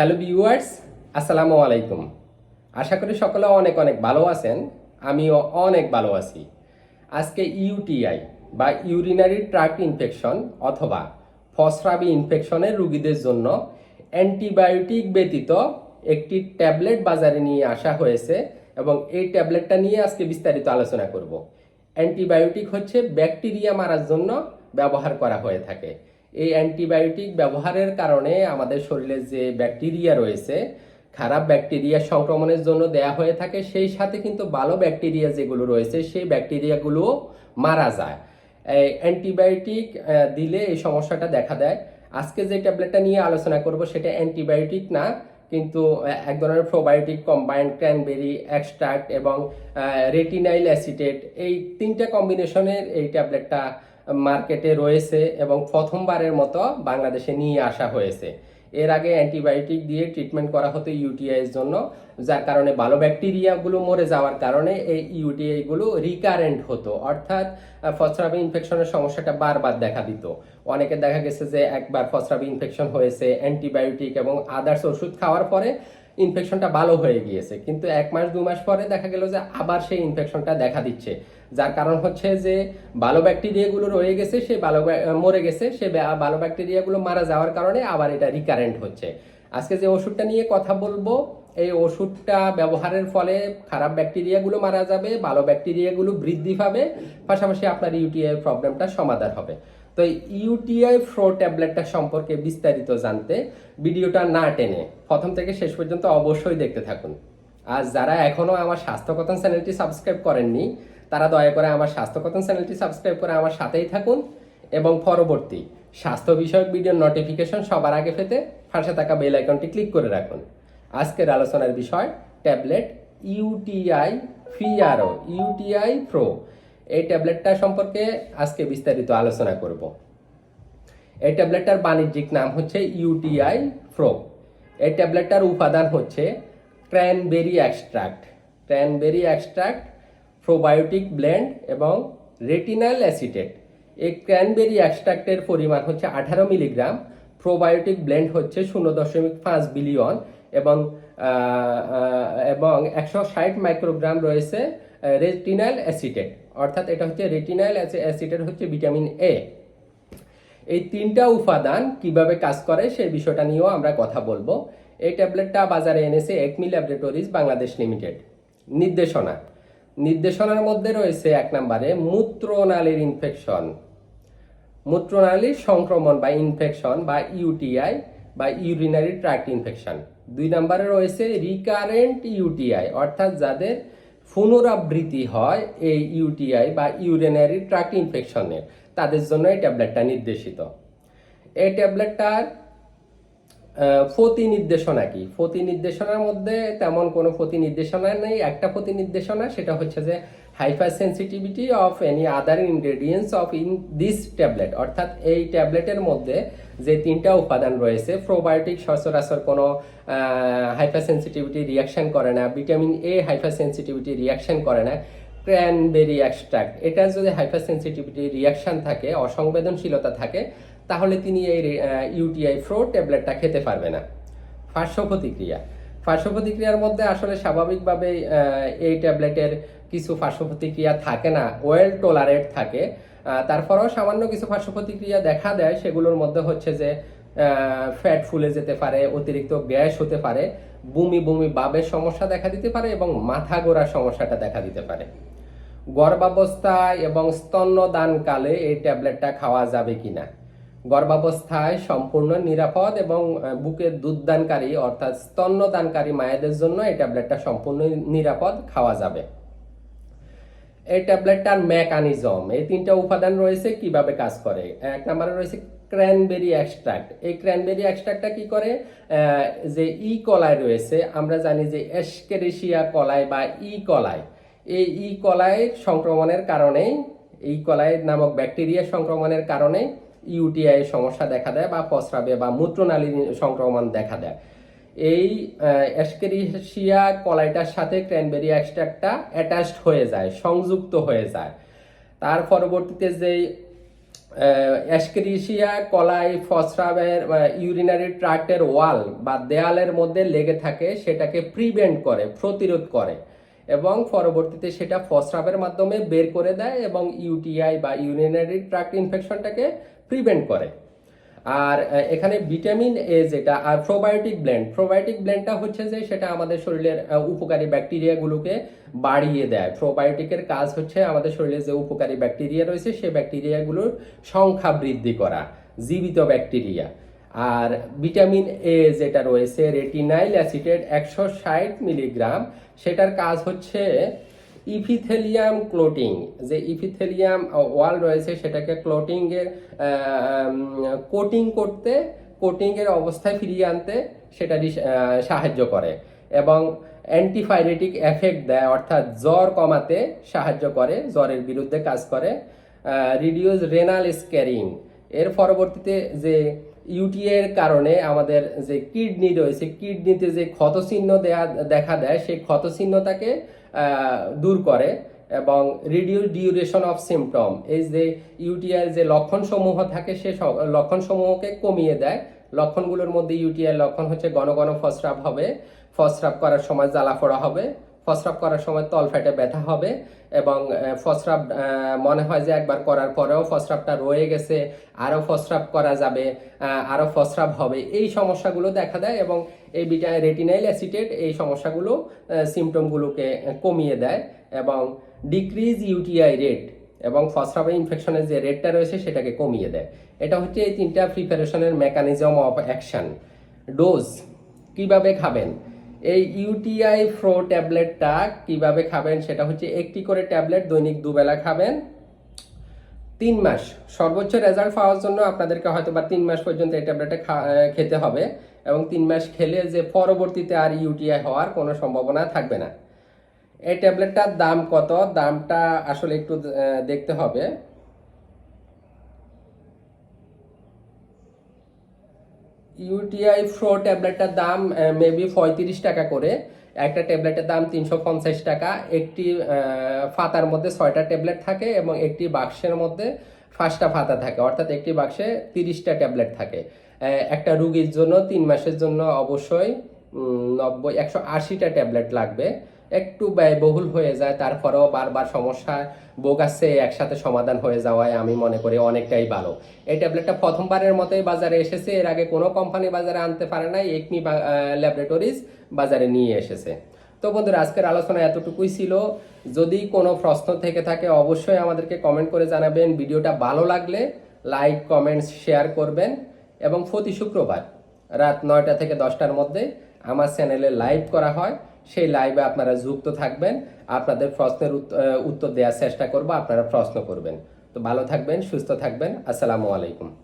Hello viewers, আসসালামু আলাইকুম। আশা করি সকলে অনেক অনেক ভালো আছেন, আমিও অনেক ভালো আছি। আজকে ইউটিআই বা ইউরিনারি ট্রাক্ট ইনফেকশন অথবা ফসরাবি ইনফেকশনের রুগীদের জন্য অ্যান্টিবায়োটিক ব্যতীত একটি ট্যাবলেট বাজারে নিয়ে আসা হয়েছে এবং এই ট্যাবলেটটা নিয়ে আজকে বিস্তারিত আলোচনা করব। অ্যান্টিবায়োটিক হচ্ছে ব্যাকটেরিয়া মারার জন্য ব্যবহার করা হয়ে থাকে। এই অ্যান্টিবায়োটিক ব্যবহারের কারণে আমাদের শরীরে যে ব্যাকটেরিয়া রয়েছে, খারাপ ব্যাকটেরিয়া সংক্রমণের জন্য দেয়া হয়ে থাকে, সেই সাথে কিন্তু ভালো ব্যাকটেরিয়া যেগুলো রয়েছে, সেই ব্যাকটেরিয়াগুলো মারা যায়। এই অ্যান্টিবায়োটিক দিলে এই সমস্যাটা দেখা দেয়। আজকে যে ট্যাবলেটটা নিয়ে আলোচনা করব, সেটা অ্যান্টিবায়োটিক না, কিন্তু এক ধরনের প্রোবায়োটিক কম্বাইন্ড ক্র্যানবেরি, এক্সট্রাক্ট এবং রেটিনাইল অ্যাসিটেট, এই তিনটা কম্বিনেশনের এই ট্যাবলেটটা মার্কেটে রয়েছে এবং প্রথমবারের মতো বাংলাদেশে নিয়ে আসা হয়েছে। এর আগে অ্যান্টিবায়োটিক দিয়ে ট্রিটমেন্ট করা হতো ইউটিআই এর জন্য, যার কারণে ভালো ব্যাকটেরিয়াগুলো মরে যাওয়ার কারণে এই ইউটিআই গুলো রিকারেন্ট হতো। অর্থাৎ ফসরাবি ইনফেকশনের সমস্যাটা বারবার দেখা দিত। অনেকে দেখা গেছে যে একবার ফসরাবি ইনফেকশন হয়েছে অ্যান্টিবায়োটিক এবং আদার্স ওষুধ খাওয়ার পরে ইনফেকশনটা ভালো হয়ে গিয়েছে। কিন্তু এক মাস, দু মাস পরে দেখা গেল যে আবার সেই ইনফেকশনটা দেখা দিচ্ছে। যার কারণ হচ্ছে যে ভালো ব্যাকটেরিয়াগুলো রয়ে গেছে, সে ভালো মরে গেছে, সে ভালো ব্যাকটেরিয়াগুলো মারা যাওয়ার কারণে আবার এটা রিকারেন্ট হচ্ছে। আজকে যে ওষুধটা নিয়ে কথা বলব, এই ওষুধটা ব্যবহারের ফলে খারাপ ব্যাকটেরিয়াগুলো মারা যাবে ভালো ব্যাকটেরিয়াগুলো বৃদ্ধি পাবে, পাশাপাশি আপনার ইউটিআই প্রবলেমটা সমাধান হবে। তো ইউটিআই ফ্রো ট্যাবলেটটা সম্পর্কে বিস্তারিত জানতে ভিডিওটা না টেনে প্রথম থেকে শেষ পর্যন্ত অবশ্যই দেখতে থাকুন। আর যারা এখনও আমার স্বাস্থ্যকথন চ্যানেলটি সাবস্ক্রাইব করেননি তারা দয়া করে আমার স্বাস্থ্যকথন চ্যানেলটি সাবস্ক্রাইব করে আমার সাথেই থাকুন এবং পরবর্তী স্বাস্থ্য বিষয়ক ভিডিওর নোটিফিকেশন সবার আগে পেতে পাশে থাকা বেল আইকনটি ক্লিক করে রাখুন। আজকের আলোচনার বিষয় ট্যাবলেট ইউটিআই ফিআরও ইউটিআই প্রো এই ট্যাবলেটটা সম্পর্কে আজকে বিস্তারিত আলোচনা করব। এই ট্যাবলেটটার বাণিজ্যিক নাম হচ্ছে ইউটিআই প্রো এই ট্যাবলেটটার উপাদান হচ্ছে cranberry extract cranberry extract probiotic blend এবং রেটিনাল অ্যাসিটেট। এই ক্র্যানবেরি এক্সট্রাক্টের পরিমাণ হচ্ছে আঠারো মিলিগ্রাম। প্রোবায়োটিক ব্লেন্ড হচ্ছে শূন্য দশমিক পাঁচ বিলিয়ন এবং এবং একশো ষাট মাইক্রোগ্রাম রয়েছে রেটিনাল অ্যাসিটেট। অর্থাৎ এটা হচ্ছে রেটিনাল অ্যাসিটেট হচ্ছে ভিটামিন এ। এই তিনটা উপাদান কীভাবে কাজ করে সেই বিষয়টা নিয়েও আমরা কথা বলব। এই ট্যাবলেটটা বাজারে এনেছে একমি ল্যাবরেটরিজ বাংলাদেশ লিমিটেড। নির্দেশনা নির্দেশনার মধ্যে রয়েছে এক নম্বরে মূত্রনালীর ইনফেকশন মূত্রনালীর সংক্রমণ বা ইনফেকশন বা ইউটিআই বা ইউরিনারি ট্র্যাক্ট ইনফেকশন দুই নম্বরে রয়েছে রিকারেন্ট ইউটিআই অর্থাৎ যাদের পুনরাবৃত্তি হয় এই ইউটিআই বা ইউরিনারি ট্র্যাক্ট ইনফেকশনের তাদের জন্য এই ট্যাবলেটটা নির্দেশিত। এই ট্যাবলেটটার ফতি নির্দেশনা কি? ফতি নির্দেশনার মধ্যে তেমন কোনো ফতি নির্দেশনা নেই। একটা ফতি নির্দেশনা সেটা হচ্ছে যে hyper sensitivity of any other ingredients of in this tablet অর্থাৎ এই ট্যাবলেটের মধ্যে যে তিনটা উপাদান রয়েছে প্রোবায়োটিক সচরাচর কোনো হাইপার সেন্সিটিভিটি রিয়াকশন করে না vitamin A hyper sensitivity reaction করে না ক্র্যানবেরি এক্সট্রাক্ট এটা যদি হাইপার সেন্সিটিভিটি রিয়াকশন থাকে, অসংবেদনশীলতা থাকে তাহলে তিনি এই ইউটিআই ফ্রো ট্যাবলেটটা খেতে পারবে না। পার্শ্ব প্রতিক্রিয়া। পার্শ্ব প্রতিক্রিয়ার মধ্যে আসলে স্বাভাবিকভাবেই আহ, এই ট্যাবলেটের কিছু পার্শ্ব প্রতিক্রিয়া থাকে না ওয়েল টোলারেট থাকে। তারপরেও সামান্য কিছু পার্শ্ব প্রতিক্রিয়া দেখা দেয় সেগুলোর মধ্যে হচ্ছে যে ফ্যাট ফুলে যেতে পারে অতিরিক্ত গ্যাস হতে পারে বমি বমি বাবের সমস্যা দেখা দিতে পারে এবং মাথা গোড়ার সমস্যাটা দেখা দিতে পারে। গর্ভাবস্থায় এবং স্তন্যদানকালে এই ট্যাবলেটটা খাওয়া যাবে কিনা? গর্ভাবস্থায় সম্পূর্ণ নিরাপদ এবং বুকের দুধদানকারী অর্থাৎ স্তন্যদানকারী মায়েদের জন্য এই ট্যাবলেটটা সম্পূর্ণ নিরাপদ, খাওয়া যাবে। এই ট্যাবলেটটার মেকানিজম। এই তিনটা উপাদান রয়েছে, কীভাবে কাজ করে? এক নম্বরে রয়েছে ক্র্যানবেরি এক্সট্রাক্ট। এই ক্র্যানবেরি এক্সট্রাক্টটা কি করে? যে ই কলাই রয়েছে, আমরা জানি যে এসকেরেশিয়া কলাই বা ই কলাই এই ই কলাই সংক্রমণের কারণেই, ই কলাই নামক ব্যাকটেরিয়া সংক্রমণের কারণে ইউটিআই সমস্যা দেখা দেয় বা প্রস্রাবে বা মূত্রনালীর সংক্রমণ দেখা দেয়। এই এসকেরিসিয়া কলাইটার সাথে ক্র্যানবেরি এক্সট্রাক্টটা অ্যাটাচড হয়ে যায়, সংযুক্ত হয়ে যায়। তার পরবর্তীতে যেই অ্যাসকেরিসিয়া কলাই ফসরাবের ইউরিনারি ট্রাক্টের ওয়াল বা দেয়ালের মধ্যে লেগে থাকে, সেটাকে প্রিভেন্ট করে, প্রতিরোধ করে। এবং পরবর্তীতে সেটা ফসরাবের মাধ্যমে বের করে দেয় এবং ইউটিআই বা ইউরিনারি ট্রাক্ট ইনফেকশনটাকে প্রিভেন্ট করে। আর এখানে ভিটামিন এ যেটা, আর প্রোবায়োটিক ব্লেন্ড প্রোবায়োটিক ব্লেন্ডটা হচ্ছে যে সেটা আমাদের শরীরের উপকারী ব্যাকটেরিয়াগুলোকে বাড়িয়ে দেয়। প্রোবায়োটিকের কাজ হচ্ছে আমাদের শরীরে যে উপকারী ব্যাকটেরিয়া রয়েছে সেই ব্যাকটেরিয়াগুলোর সংখ্যা বৃদ্ধি করা, জীবিত ব্যাকটেরিয়া। আর ভিটামিন এ যেটা রয়েছে, রেটিনাইল অ্যাসিটেট একশো ষাট মিলিগ্রাম, সেটার কাজ হচ্ছে ইপিথেলিয়াম ক্লোটিং। যে ইপিথেলিয়াম ওয়াল রয়েছে, সেটাকে ক্লোটিংয়ের কোটিং করতে, কোটিংয়ের অবস্থায় ফিরিয়ে আনতে সেটা সাহায্য করে এবং অ্যান্টিফাইরেটিক এফেক্ট দেয়, অর্থাৎ জ্বর কমাতে সাহায্য করে, জ্বরের বিরুদ্ধে কাজ করে। রিডিউস রেনাল স্ক্যারিং এর পরবর্তীতে যে ইউটিএ এর কারণে আমাদের যে কিডনি রয়েছে কিডনিতে যে ক্ষতচিহ্ন দেয়া, দেখা দেয়, সেই ক্ষতচিহ্নটাকে দূর করে এবং রিডিউস ডিউরেশন অফ সিমটম এই যে ইউটিআই যে লক্ষণসমূহ থাকে, সে লক্ষণসমূহকে কমিয়ে দেয়। লক্ষণগুলোর মধ্যে ইউটিআই লক্ষণ হচ্ছে ঘন ঘন ফসরাপ হবে। ফসরাপ করার সময় জ্বালা ফোড়া হবে। ফসরাপ করার সময় তল ফেটে ব্যথা হবে এবং আহ, ফসরাপ মনে হয় যে একবার করার পরেও ফসরাপটা রয়ে গেছে আরও ফসরাপ করা যাবে আরও ফসরাপ হবে। এই সমস্যাগুলো দেখা দেয় এবং এই বিটা রেটিনাইল অ্যাসিটেট এই সমস্যাগুলো সিমটমগুলোকে কমিয়ে দেয় এবং ডিক্রিজ ইউটিআই রেট এবং ফসরাবে ইনফেকশনের যে রেটটা রয়েছে সেটাকে কমিয়ে দেয়। এটা হচ্ছে এই তিনটা প্রিপারেশনের মেকানিজম অফ অ্যাকশন ডোজ কীভাবে খাবেন? এই ইউটিআই ফ্রো ট্যাবলেটটা কীভাবে খাবেন সেটা হচ্ছে একটি করে ট্যাবলেট দৈনিক দুবেলা খাবেন। তিন মাস, সর্বোচ্চ রেজাল্ট পাওয়ার জন্য আপনাদেরকে হয়তো বা তিন মাস পর্যন্ত এই ট্যাবলেটটা খেতে হবে এবং তিন মাস খেলে যে পরবর্তীতে আর ইউটিআই হওয়ার কোনো সম্ভাবনা থাকবে না। এই ট্যাবলেটটার দাম কত? দামটা আসলে একটু দেখতে হবে। ইউটিআই ফ্রো ট্যাবলেটটার দাম মেবি পঁয়ত্রিশ টাকা করে। একটা ট্যাবলেটের দাম তিনশো পঞ্চাশ টাকা। একটি ফাতার মধ্যে ছয়টা ট্যাবলেট থাকে এবং একটি বাক্সের মধ্যে পাঁচটা ফাতা থাকে। অর্থাৎ একটি বাক্সে তিরিশটা ট্যাবলেট থাকে। একটা রুগীর জন্য তিন মাসের জন্য অবশ্যই নব্বই, একশো আশিটা ট্যাবলেট লাগবে। একটু ব্যয়বহুল হয়ে যায়, তারপরেও বারবার সমস্যা বোগাচ্ছে একসাথে সমাধান হয়ে যাওয়ায় আমি মনে করি অনেকটাই ভালো। এই ট্যাবলেটটা প্রথমবারের মতোই বাজারে এসেছে, এর আগে কোনো কোম্পানি বাজারে আনতে পারে নাই, একনি ল্যাবরেটরিজ বাজারে নিয়ে এসেছে। তো বন্ধুরা, আজকের আলোচনা এতটুকুই ছিল। যদি কোনো প্রশ্ন থেকে থাকে, অবশ্যই আমাদেরকে কমেন্ট করে জানাবেন। ভিডিওটা ভালো লাগলে লাইক কমেন্টস শেয়ার করবেন। এবং প্রতি শুক্রবার রাত নয়টা থেকে দশটার মধ্যে আমার চ্যানেলে লাইভ করা হয়। সেই লাইভে আপনারা যুক্ত থাকবেন, আপনাদের প্রশ্নের উত- উত্তর দেওয়ার চেষ্টা করব, আপনারা প্রশ্ন করবেন। তো ভালো থাকবেন, সুস্থ থাকবেন, আসসালামু আলাইকুম।